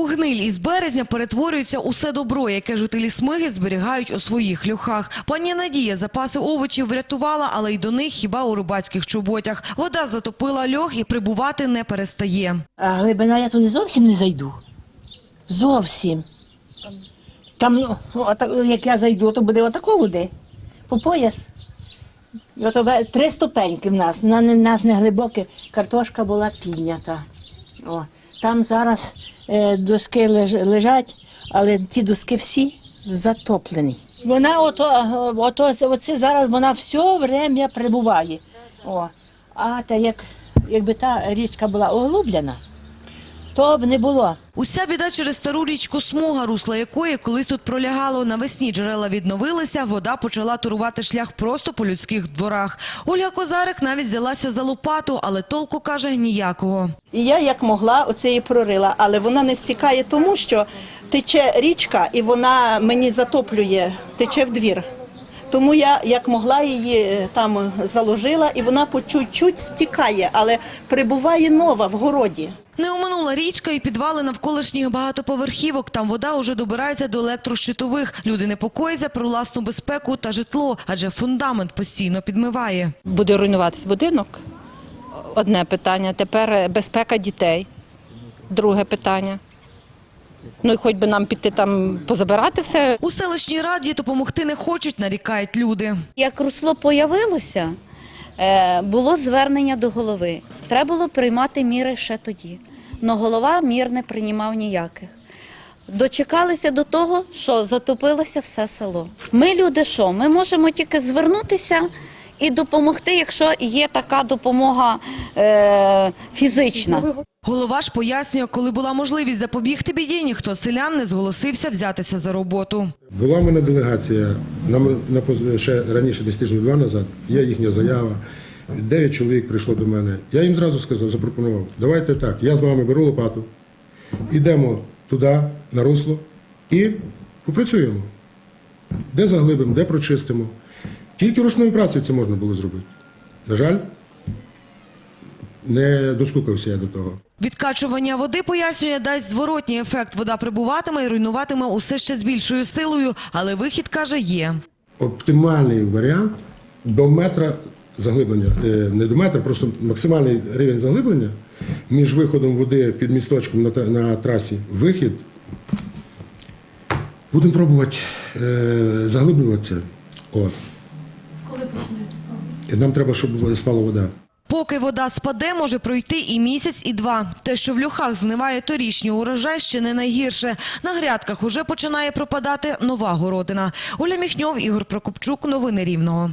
У гниль із березня перетворюється усе добро, яке жителі Смиги зберігають у своїх льохах. Пані Надія запаси овочів врятувала, але й до них хіба у рибацьких чоботях. Вода затопила льох і прибувати не перестає. А глибина я туди зовсім не зайду. Зовсім. Там, ну, як я зайду, то буде отако буде. По пояс. І три ступеньки в нас. На нас не глибоке. Картошка була піднята. О. Там зараз доски лежать, але ті доски всі затоплені. Вона ото, е, ото, оце зараз вона все время прибуває. О. А та як, якби та річка була оглублена, то б не було. Уся біда через стару річку Смуга, русла якої колись тут пролягало. Навесні джерела відновилися, вода почала турувати шлях просто по людських дворах. Ольга Козарик навіть взялася за лопату, але толку, каже, ніякого. І я як могла оце її прорила, але вона не стікає тому, що тече річка і вона мені затоплює, тече в двір. Тому я як могла її е, там заложила, і вона по чуть-чуть стікає, але прибуває нова в городі. Не оминула річка і підвали навколишніх багатоповерхівок. Там вода уже добирається до електрощитових. Люди непокоїться про власну безпеку та житло, адже фундамент постійно підмиває. буде руйнуватись будинок. Одне питання. Тепер е, безпека дітей. Друге питання. Ну і хоч би нам піти там позабирати все. У селищній раді допомогти не хочуть, нарікають люди. Як русло появилося, е, було звернення до голови. Треба було приймати міри ще тоді. Но голова мір не приймав ніяких. Дочекалися до того, що затопилося все село. Ми люди що? Ми можемо тільки звернутися і допомогти, якщо є така допомога е, фізична. Голова ж пояснює, коли була можливість запобігти біді, ніхто з селян не зголосився взятися за роботу. Була в мене делегація нам на поз- ще раніше, десь тиждень два назад. Є їхня заява. Дев'ять чоловік прийшло до мене. Я їм зразу сказав, запропонував. Давайте так. Я з вами беру лопату, ідемо туди, на русло, і попрацюємо. Де заглибимо, де прочистимо. Тільки ручною працею це можна було зробити. На жаль, не достукався я до того. Відкачування води, пояснює, дасть зворотній ефект. Вода прибуватиме і руйнуватиме усе ще з більшою силою, але вихід, каже, є. оптимальний варіант до метра заглиблення, Е, не до метра, просто максимальний рівень заглиблення між виходом води під місточком на, на трасі, вихід. Будемо пробувати е, заглиблюватися. От. Коли почнете? Нам треба, щоб спала вода. Поки вода спаде, може пройти і місяць, і два. Те, що в льохах знимає торічній урожай, ще не найгірше. На грядках уже починає пропадати нова городина. Оля Міхньов, Ігор Прокопчук. Новини Рівного.